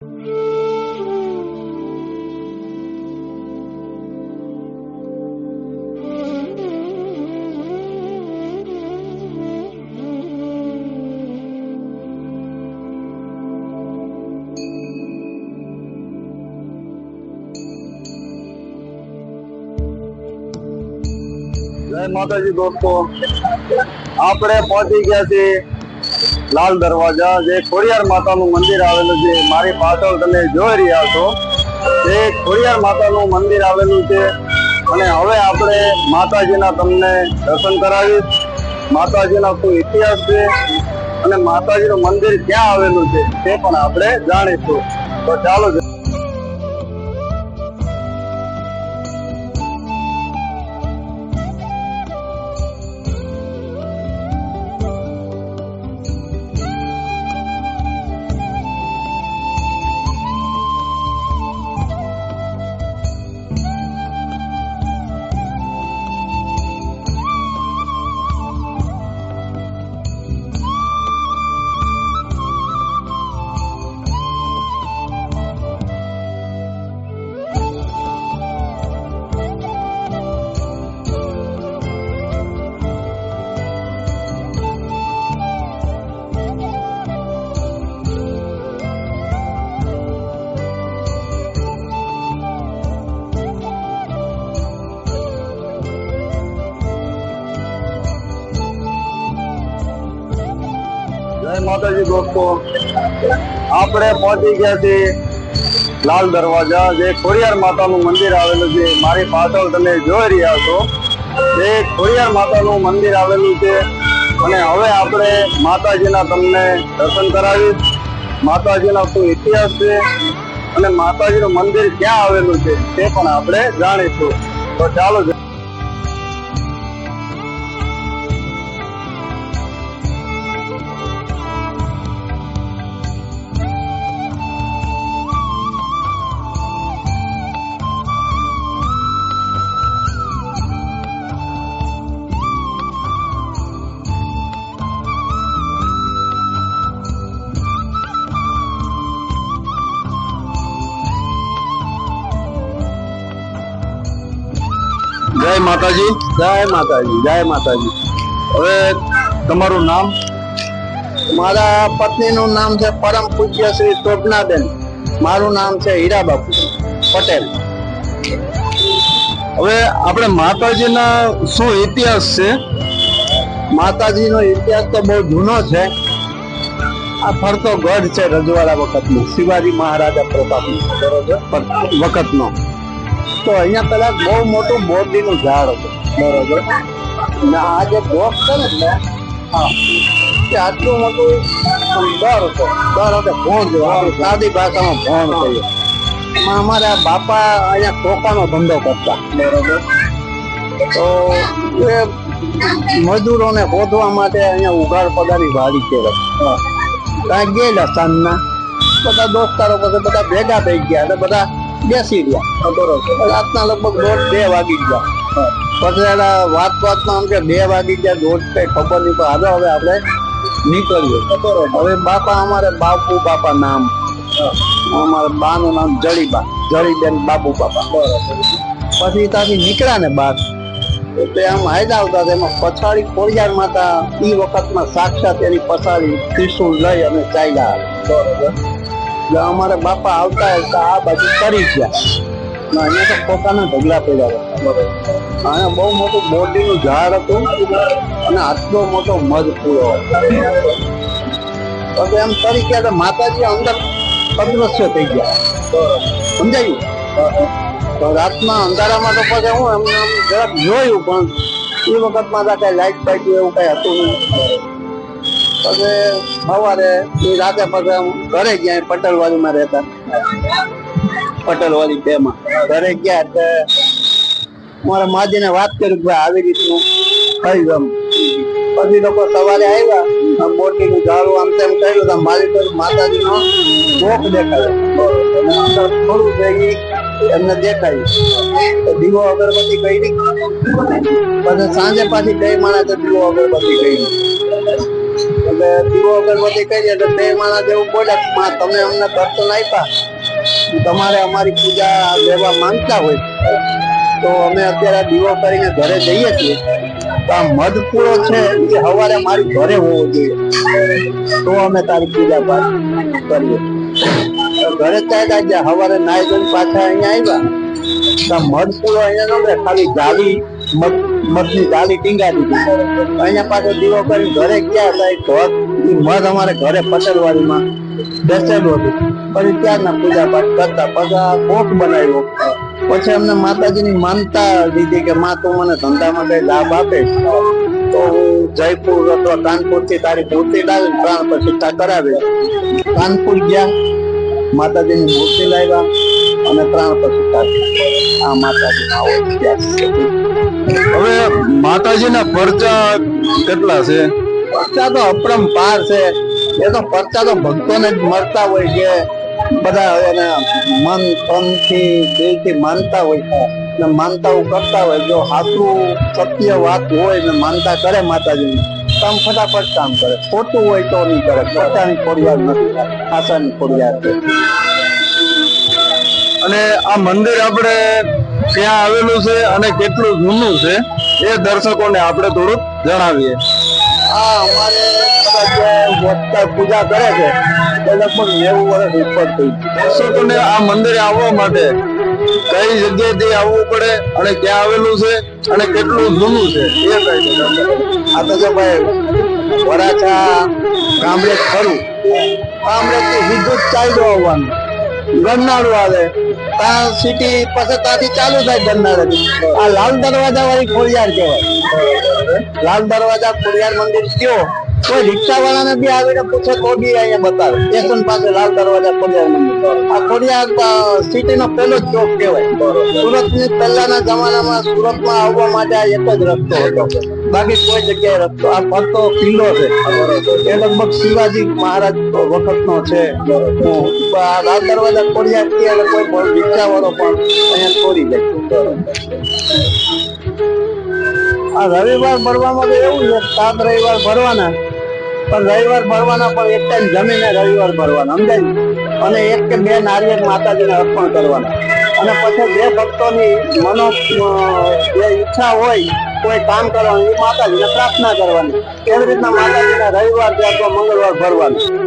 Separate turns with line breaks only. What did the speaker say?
જય માતાજી દોસ્તો. આપણે પહોંચી ગયા છીએ લાલ દરવાજા, જે ખોડિયાર માતાનું મંદિર આવેલું છે, મારી પાછળ તમે જોઈ રહ્યા છો. તે ખોડિયાર માતાનું મંદિર આવેલું છે. અને હવે આપણે માતાજીના તમને દર્શન કરાવીશ. માતાજીના શું ઇતિહાસ છે અને માતાજીનું મંદિર ક્યાં આવેલું છે, તે પણ આપણે જાણીશું. તો ચાલો જય માતાજી દોસ્તો. આપણે પહોંચી ગયા છીએ લાલ દરવાજા, જે ખોડિયાર માતાનું મંદિર આવેલું છે. મારી પાછળ તમે જોઈ રહ્યા છો જે ખોડિયાર માતાનું મંદિર આવેલું છે. અને હવે આપણે માતાજીના તમને દર્શન કરાવીશ. માતાજીના શું ઇતિહાસ છે અને માતાજીનું મંદિર ક્યાં આવેલું છે તે પણ આપણે જાણીશું. તો ચાલો જય માતાજી. જય માતાજી જય માતાજી. હવે તમારું નામ?
મારા પત્નીનું નામ છે પરમ પૂજ્ય શ્રી શોભનાબેન મારું નામ છે હીરાબાપુ પટેલ.
હવે આપણે માતાજીના શું ઇતિહાસ છે?
માતાજીનો ઇતિહાસ તો બહુ જૂનો છે. આ ફરતો ગઢ છે રજવાડા વખતનો. શિવાજી મહારાજા બરોબર વખતનો. તો અહીંયા પેલા બહુ મોટું બોરડીનું ઝાડ હતું. બરોબર? ને આ જે બોક્સ છે ને હા તે આટલું મોટું દર હતો. દર હતો ભોણ જેવો. આપણે સાદી ભાષામાં ભોણ કહીએ. એમાં અમારા બાપા અહીંયા ટોકાનો ધંધો કરતા. બરોબર? તો એ મજૂરોને શોધવા માટે અહીંયા ઉઘાડ પગારની વાડી કહેવાય ત્યાં ગયેલા સાંજના. બધા દોસ્તારો બધા ભેગા થઈ ગયા. એટલે બધા બેસી ગયા બરોબર રાતના લગભગ દોઢ બે વાગી ગયા. પછી વાત વાતમાં આમ કે બે વાગી ગયા, દોઢ કઈ ખબર નહીં, પણ હવે હવે આપણે નીકળીએ બરોબર હવે બાપા અમારે બાપુ બાપા નામ. અમારા બાનું નામ જળીબા, જળીબેન બાપુ બાપા પછી ત્યાંથી નીકળ્યા ને બાર એટલે આમ હાયદા આવતા એમાં પછાડી કોળિયાર માતા એ વખતમાં સાક્ષાત એની પછાડી ત્રિશુલ લઈ અને ચાલ્યા. બરોબર એટલે અમારે બાપા આવતા હતા આ બાજુ કરી ગયા. અહીંયા તો પોતાના ઢગલા પડ્યા હતા. અહીંયા બહુ મોટું બોડીનું ઝાડ હતું અને આટલો મોટો મધ પૂરો હતો. એમ કરી ગયા તો માતાજી અંદર અદ્રશ્ય થઈ ગયા. સમજાયું? તો રાતમાં અંધારામાં તો પછી હું એમને જરાક જોયું પણ એ વખતમાં તો કઈ લાઈટ બાઈટ એવું કઈ હતું નહીં. પછી સવારે એ રાતે પછી ઘરે ગયા પટેલવાડીમાં રહેતા. પટેલવાડી બે માં ઘરે ગયા એટલે મારા માજીને વાત કરી ભાઈ આવી રીતનું થયું એમ. પછી લોકો સવારે આવ્યા મોટી નું ઝાડું આમ તેમ કર્યું તો મારી તો માતાજીનો શોખ દેખાયો. અને અંદર થોડું ભેગી એમને દેખાયું. તો દીવો અગરબત્તી કરી. પછી સાંજે પાછી બે માણસે દીવો અગરબત્તી કરી. એટલે દીવો અગરબત્તી કરીએ એટલે બે માણસ એવું બોલ્યા "માં, તમે અમને દર્શન આપ્યા. તમારે અમારી પૂજા લેવા માંગતા હોય. તો અમે અત્યારે દીવો કરીને ઘરે જઈએ છીએ. તો આ મધ પૂરો છે એ સવારે મારી ઘરે હોવો જોઈએ. તો અમે તારી પૂજા પાઠ કરીએ. ઘરે ત્યાં ગયા સવારે નાઈ જઈને પાછા અહીંયા આવ્યા. તો મધ પૂરો અહીંયા ન ખાલી જાવી મધ મધની દાળી ટીંગા દીધી. અહીંયા પાછો દીવો કરી ઘરે ગયા હતા એ ઘર મધ અમારે ઘરે પટેલવાડીમાં બેસેલું હતું. પછી ત્યારના પૂજા પાઠ કરતા પછી કોટ બનાવ્યો. પછી અમને માતાજીની માનતા લીધી કે માં તું મને ધંધામાં કઈ લાભ આપે? તો હું જયપુર અથવા કાનપુરથી તારી મૂર્તિ લાવી પ્રાણ પ્રતિષ્ઠા કરાવી કાનપુર ગયા, માતાજીની મૂર્તિ લાવ્યા. અને પ્રાણ પ્રતિષ્ઠા આ માતાજીના છે.
હવે માતાજીના પરચા કેટલા છે?
પરચા તો અપરંપાર છે. એ તો પરચા તો ભક્તોને જ મળતા હોય કે બધા એને મન તનથી દિલથી માનતા હોય ને માનતાઓ કરતા હોય. જો સાચું સત્ય વાત હોય ને માનતા કરે માતાજીની કામ ફટાફટ કામ કરે. ખોટું હોય તો નહીં કરે. પોતાની ફોડિયાર નથી. આશાની ફોડિયાર છે.
અને આ મંદિર આપણે ક્યાં આવેલું છે અને કેટલું જૂનું છે એ દર્શકોને આપણે થોડુંક જણાવીએ.
આ અમારે પૂજા કરે છે. લગભગ નેવું વર્ષ ઉપર થઈ
દર્શકોને આ મંદિરે આવવા માટે કઈ જગ્યાએથી આવવું પડે અને ક્યાં આવેલું છે અને કેટલું જૂનું છે એ કહી
આ તો જો ભાઈ વરાછા ગામડે ખરું. ગામડે સીધું જ ચાલ્યું આવવાનું ગરનાળું આવે. ત્યાં સિટી પછી ત્યાંથી ચાલુ થાય ગરનાર આ લાલ દરવાજા વાળી ખોડિયાર કહેવાય. લાલ દરવાજા ખોડિયાર મંદિર કયો? કોઈ રિક્ષા વાળાને બી આવીને પૂછે તો બી અહીંયા બતાવે. સ્ટેશન પાસે લાલ દરવાજા ખોડિયાર મંદિર. આ ખોડિયાર સિટી નો પહેલો જ ચોક કહેવાય. સુરતની પહેલાના જમાનામાં સુરતમાં આવવા માટે એક જ રસ્તો હતો. બાકી કોઈ જગ્યાએ રસ્તો, આ ફરતો કિલ્લો છે. એ લગભગ શિવાજી મહારાજ વખત નો છે. લાલ દરવાજા ખોડિયાર થી અને કોઈ પણ રિક્ષા વાળો પણ અહીંયા છોડી જાય આ રવિવાર ભરવામાં તો એવું છે, સાત રવિવાર ભરવાના. પણ રવિવાર ભરવાના પણ એક ટાઈમ જમીને રવિવાર ભરવાના, સમજાય અને એક કે બે નારિયેળ માતાજીને અર્પણ કરવાના. અને પછી જે ભક્તોની મનો જે ઈચ્છા હોય, કોઈ કામ કરવાનું, એ માતાજીને પ્રાર્થના કરવાની. એવી રીતના માતાજીને રવિવાર અથવા મંગળવાર ભરવાનું.